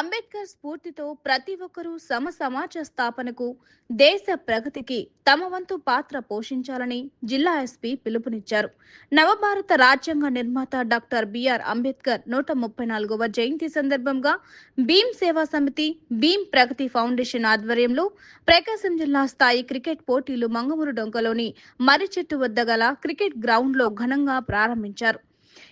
అంబేద్కర్ స్ఫూర్తితో ప్రతి ఒక్కరూ సమ సమాజ స్థాపనకు దేశ ప్రగతికి తమ వంతు పాత్ర పోషించాలని జిల్లా ఎస్పీ పిలుపునిచ్చారు. నవభారత రాజ్యాంగ నిర్మాత డాక్టర్ బిఆర్ అంబేద్కర్ నూట ముప్పై నాలుగవ జయంతి సందర్భంగా భీమ్ సేవా సమితి భీమ్ ప్రగతి ఫౌండేషన్ ఆధ్వర్యంలో ప్రకాశం జిల్లా స్థాయి క్రికెట్ పోటీలు మంగమూరు డొంకలోని మర్రిచెట్టు వద్ద గల క్రికెట్ గ్రౌండ్లో ఘనంగా ప్రారంభించారు.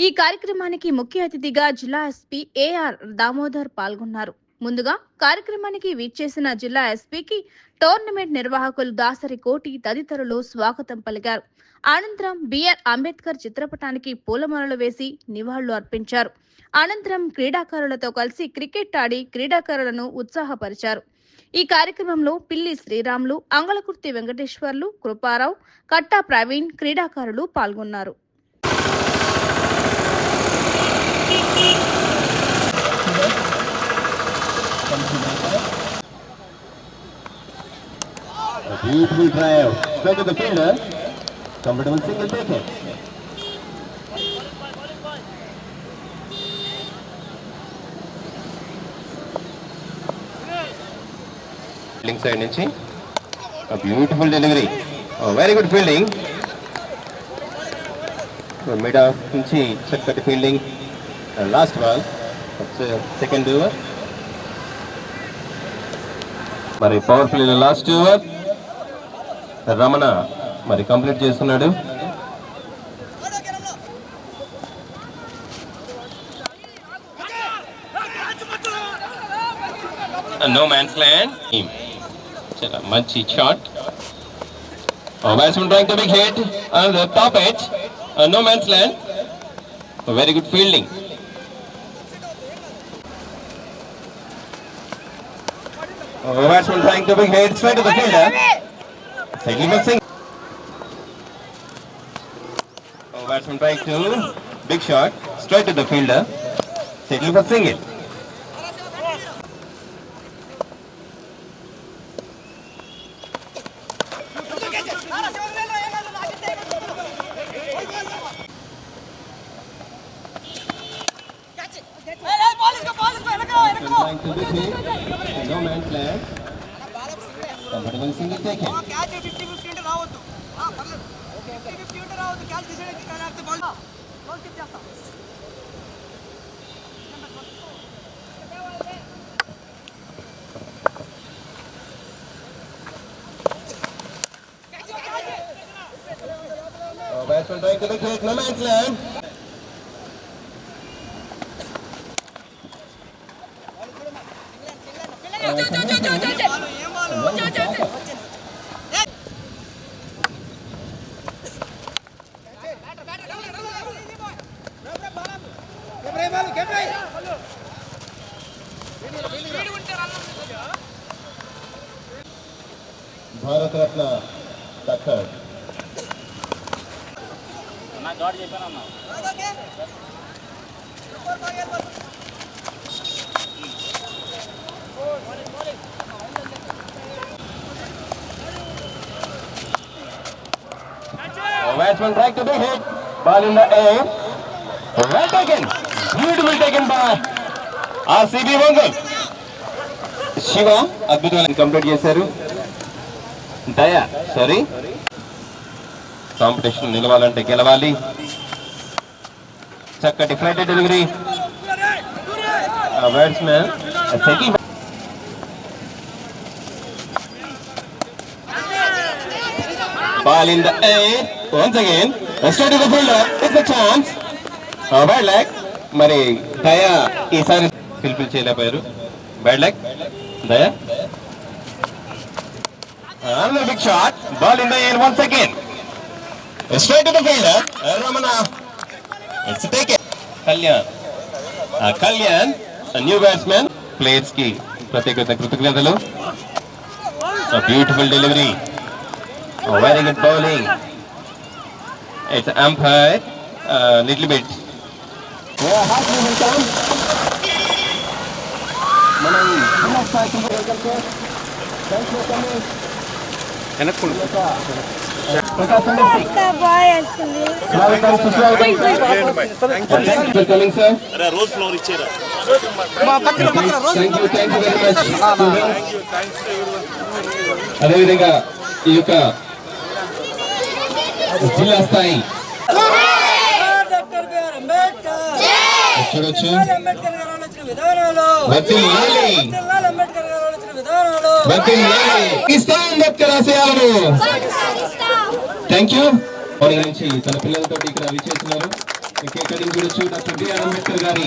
ఈ కార్యక్రమానికి ముఖ్య అతిథిగా జిల్లా ఎస్పీ ఏఆర్ దామోదర్ పాల్గొన్నారు. ముందుగా కార్యక్రమానికి విచ్చేసిన జిల్లా ఎస్పీకి టోర్నమెంట్ నిర్వాహకులు దాసరి కోటి తదితరులు స్వాగతం పలికారు. అనంతరం బిఆర్ అంబేద్కర్ చిత్రపటానికి పూలమాలలు వేసి నివాళులు అర్పించారు. అనంతరం క్రీడాకారులతో కలిసి క్రికెట్ ఆడి క్రీడాకారులను ఉత్సాహపరిచారు. ఈ కార్యక్రమంలో పిల్లి శ్రీరాములు అంగళకుర్తి వెంకటేశ్వర్లు కృపారావు కట్టా ప్రవీణ్ క్రీడాకారులు పాల్గొన్నారు. A beautiful drive. Straight to the fielder. Comfortable single take it. Fielding side నుంచి a beautiful delivery. A very good fielding. Mid off నుంచి చక్కటి fielding And last ball second over. మరి powerful play last over Ramana మరి complete చేస్తున్నాడు. No man's land చాలా మంచి shot batsmen drawing the big head and top head no man's land very good fielding Oh, batsman trying to bring head straight to the fielder. Slightly missing. Oh, batsman trying to big shot straight to the fielder. Slightly missing it. Thank you. Man player ಭಟಭನ್ Singh ಟೇಕೆ Batsman trying to the kick, no man's land. Bharat Ratna Tucker Oh, batsman trying to big hit. Ball in the air. Well taken. Beautiful taken by RCB Mangal. Shiva అద్భుతమైన complete చేశారు Daya sorry competition నిలవాలంటే గెలవాలి చక్కటి flight delivery batsmen second Ball in the air. Once again. Straight to the fielder. It's a chance. Uh, bad luck. మరి దయా ఈసారి ఫిల్ఫిల్ చేయలేకపోయారు bad luck Daya Another big shot. Ball in the air once again. Straight to the fielder. Uh, Ramana. It's a take it. Kalyan Kalyan new batsmen ప్లేయర్స్కి ప్రత్యేకత కృతజ్ఞతలు beautiful delivery very good bowling it's umpire little bit మనం వెనక్కు Prakasam district స్వాగతం thank you అదేవిధంగా ఈ యొక్క జిల్లా స్థాయి డాక్టర్ బిఆర్ అంబేద్కర్ చూడొచ్చు అంబేద్కర్ గారు ఆలోచన విధానాలు వర్ధిల్లాలి జిల్లాల అంబేద్కర్ గారు ఆలోచన విధానాలు వర్ధిల్లాలి ఇస్తాం అంబేద్కర్ ఆశయాలను థ్యాంక్ యూ. మార్నింగ్ నుంచి తన పిల్లలతో ఇక్కడ విచ్చేస్తున్నారు కేక్ కటింగ్ చూడొచ్చు డాక్టర్ బిఆర్ అంబేద్కర్ గారి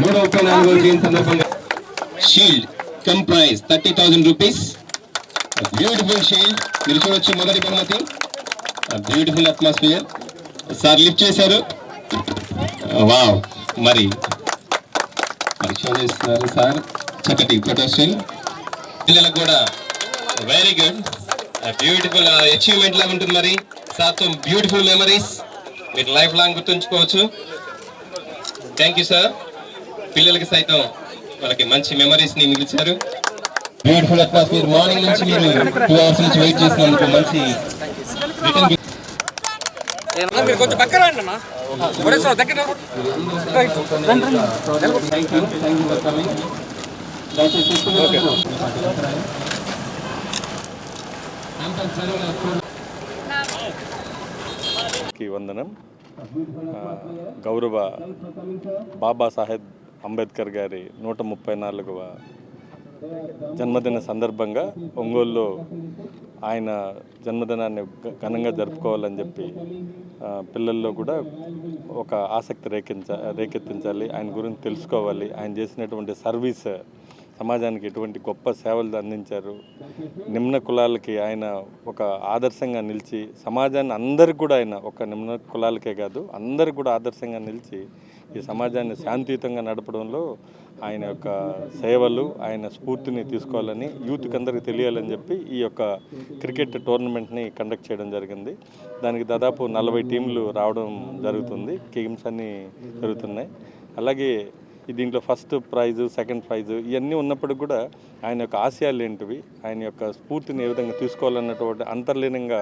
నూట ముప్పై నాలుగో జయంతి సందర్భంగా shield cum prize thirty thousand rupees. Beautiful shield మీరు చూడొచ్చు మొదటి బహుమతి. బ్యూటిఫుల్ అట్మాస్ఫియర్ సార్ లిఫ్ట్ చేశారు. వావ్. మరి మరి చేస్తున్నారు సార్. చక్కటి ఫోటో పిల్లలకు కూడా వెరీ గుడ్ బ్యూటిఫుల్ అచీవ్మెంట్ లాగా ఉంటుంది మరి. సార్తో బ్యూటిఫుల్ మెమరీస్ మీరు లైఫ్ లాంగ్ గుర్తుంచుకోవచ్చు. థ్యాంక్ యూ సార్ పిల్లలకి సైతం వాళ్ళకి మంచి మెమరీస్ని మిగిల్చారు. బ్యూటిఫుల్ అట్మాస్ఫియర్ మార్నింగ్ నుంచి మీరు టూ అవర్స్ నుంచి వెయిట్ చేసినందుకు మంచి రిటర్న్ మీరు కొంచెం పక్కన రండి అన్న. ఒరేసారి దగ్గర వందనం. గౌరవ బాబాసాహెబ్ అంబేద్కర్ గారి నూట ముప్పై నాలుగవ జన్మదిన సందర్భంగా ఒంగోలులో ఆయన జన్మదినాన్ని ఘనంగా జరుపుకోవాలని చెప్పి పిల్లల్లో కూడా ఒక ఆసక్తి రేకించ రేకెత్తించాలి. ఆయన గురించి తెలుసుకోవాలి. ఆయన చేసినటువంటి సర్వీస్ సమాజానికి ఎటువంటి గొప్ప సేవలు అందించారు. నిమ్న కులాలకి ఆయన ఒక ఆదర్శంగా నిలిచి సమాజాన్ని అందరికి కూడా ఆయన ఒక నిమ్న కులాలకే కాదు అందరికి కూడా ఆదర్శంగా నిలిచి ఈ సమాజాన్ని శాంతియుతంగా నడపడంలో ఆయన యొక్క సేవలు ఆయన స్ఫూర్తిని తీసుకోవాలని యూత్కి అందరికీ తెలియాలని చెప్పి ఈ యొక్క క్రికెట్ టోర్నమెంట్ని కండక్ట్ చేయడం జరిగింది. దానికి దాదాపు నలభై టీంలు రావడం జరుగుతుంది. గేమ్స్ అన్నీ జరుగుతున్నాయి. అలాగే దీంట్లో ఫస్ట్ ప్రైజు సెకండ్ ప్రైజు ఇవన్నీ ఉన్నప్పటికి కూడా ఆయన యొక్క ఆశయాలు ఏంటివి? ఆయన యొక్క స్ఫూర్తిని ఏ విధంగా తీసుకోవాలన్నటువంటి అంతర్లీనంగా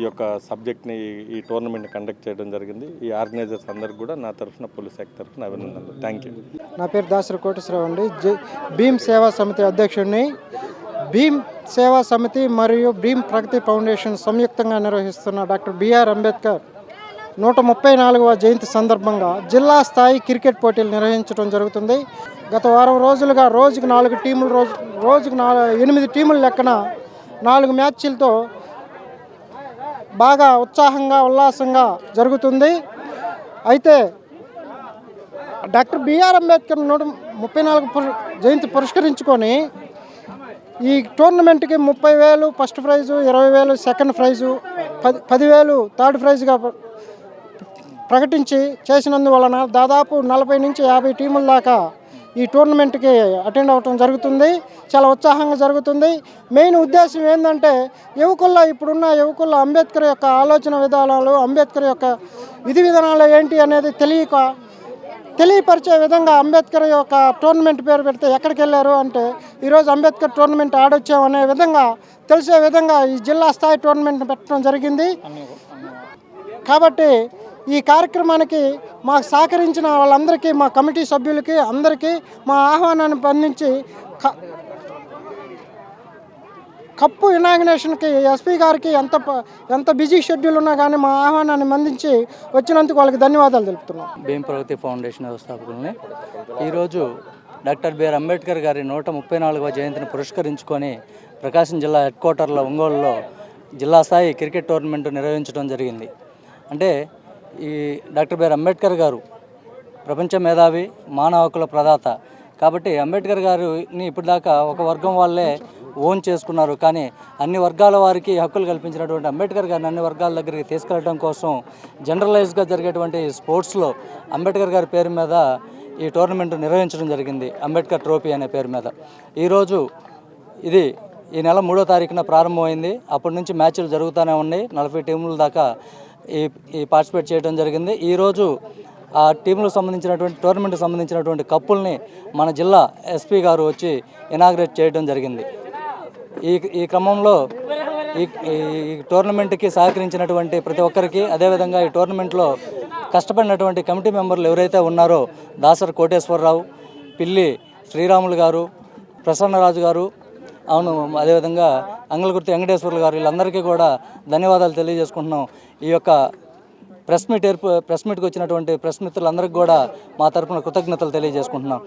ఈ యొక్క సబ్జెక్ట్ని ఈ టోర్నమెంట్ కండక్ట్ చేయడం జరిగింది. ఈ ఆర్గనైజర్స్ అందరికి కూడా నా తరఫున పోలీస్ శాఖ తరఫున అభినందనలు. థ్యాంక్ యూ నా పేరు దాసరి కోటేశ్వరరావు అండి. భీమ్ సేవా సమితి అధ్యక్షుడిని భీమ్ సేవా సమితి మరియు భీమ్ ప్రగతి ఫౌండేషన్ సంయుక్తంగా నిర్వహిస్తున్న డాక్టర్ బిఆర్ అంబేద్కర్ నూట ముప్పై నాలుగవ జయంతి సందర్భంగా జిల్లా స్థాయి క్రికెట్ పోటీలు నిర్వహించడం జరుగుతుంది. గత వారం రోజులుగా రోజుకు నాలుగు టీములు రోజు రోజుకు నాలుగు ఎనిమిది టీముల లెక్కన నాలుగు మ్యాచ్లతో బాగా ఉత్సాహంగా ఉల్లాసంగా జరుగుతుంది. అయితే డాక్టర్ బిఆర్ అంబేద్కర్ నూట ముప్పై నాలుగు పుర- జయంతి పురస్కరించుకొని ఈ టోర్నమెంట్కి ముప్పై వేలు ఫస్ట్ ప్రైజు ఇరవై వేలు సెకండ్ ప్రైజు పది పదివేలు థర్డ్ ప్రైజ్గా ప్రకటించి చేసినందువలన దాదాపు నలభై నుంచి యాభై టీముల దాకా ఈ టోర్నమెంట్కి అటెండ్ అవ్వటం జరుగుతుంది. చాలా ఉత్సాహంగా జరుగుతుంది. మెయిన్ ఉద్దేశం ఏంటంటే యువకుల్లో ఇప్పుడున్న యువకుల్లో అంబేద్కర్ యొక్క ఆలోచన విధానాలు అంబేద్కర్ యొక్క విధి విధానాలు ఏంటి అనేది తెలియక తెలియపరిచే విధంగా అంబేద్కర్ యొక్క టోర్నమెంట్ పేరు పెడితే ఎక్కడికి వెళ్ళారు అంటే ఈరోజు అంబేద్కర్ టోర్నమెంట్ ఆడొచ్చాం అనే విధంగా తెలిసే విధంగా ఈ జిల్లా స్థాయి టోర్నమెంట్ పెట్టడం జరిగింది. కాబట్టి ఈ కార్యక్రమానికి మాకు సహకరించిన వాళ్ళందరికీ మా కమిటీ సభ్యులకి అందరికీ మా ఆహ్వానాన్ని పండించి క- కప్పు ఇనాగ్నేషన్కి ఎస్పీ గారికి ఎంత ప- ఎంత బిజీ షెడ్యూల్ ఉన్నా కానీ మా ఆహ్వానాన్ని మందించి వచ్చినందుకు వాళ్ళకి ధన్యవాదాలు తెలుపుతున్నాం. భీమ్ ప్రగతి ఫౌండేషన్ వ్యవస్థాపకుల్ని. ఈరోజు డాక్టర్ బిఆర్ అంబేద్కర్ గారి నూట ముప్పై నాలుగవ జయంతిని పురస్కరించుకొని ప్రకాశం జిల్లా హెడ్ క్వార్టర్లో ఒంగోలులో జిల్లా స్థాయి క్రికెట్ టోర్నమెంట్ నిర్వహించడం జరిగింది. అంటే ఈ డాక్టర్ బిఆర్ అంబేద్కర్ గారు ప్రపంచ మేధావి మానవ హక్కుల ప్రదాత. కాబట్టి అంబేద్కర్ గారిని ఇప్పటిదాకా ఒక వర్గం వాళ్ళే ఓన్ చేసుకున్నారు. కానీ అన్ని వర్గాల వారికి హక్కులు కల్పించినటువంటి అంబేద్కర్ గారిని అన్ని వర్గాల దగ్గరికి తీసుకెళ్ళడం కోసం జనరలైజ్గా జరిగేటువంటి స్పోర్ట్స్లో అంబేద్కర్ గారి పేరు మీద ఈ టోర్నమెంట్ నిర్వహించడం జరిగింది. అంబేద్కర్ ట్రోఫీ అనే పేరు మీద. ఈరోజు ఇది ఈ నెల మూడో తారీఖున ప్రారంభమైంది. అప్పటి నుంచి మ్యాచ్లు జరుగుతూనే ఉన్నాయి. నలభై టీముల దాకా ఈ ఈ పార్టిసిపేట్ చేయడం జరిగింది. ఈరోజు ఆ టీంలకు సంబంధించినటువంటి టోర్నమెంట్కి సంబంధించినటువంటి కప్పుల్ని మన జిల్లా ఎస్పీ గారు వచ్చి ఇనాగ్రేట్ చేయడం జరిగింది. ఈ ఈ క్రమంలో ఈ ఈ టోర్నమెంట్కి సహకరించినటువంటి ప్రతి ఒక్కరికి అదేవిధంగా ఈ టోర్నమెంట్లో కష్టపడినటువంటి కమిటీ మెంబర్లు ఎవరైతే ఉన్నారో దాసర్ కోటేశ్వరరావు పిల్లి శ్రీరాములు గారు ప్రసన్నరాజు గారు అవును అదేవిధంగా అంగళగుర్తి వెంకటేశ్వర్లు గారు వీళ్ళందరికీ కూడా ధన్యవాదాలు తెలియజేసుకుంటున్నాం. ఈ యొక్క ప్రెస్ మీట్ ఏర్ప ప్రెస్ మీట్కి వచ్చినటువంటి ప్రెస్ మిత్రులందరికీ కూడా మా తరపున కృతజ్ఞతలు తెలియజేసుకుంటున్నాం.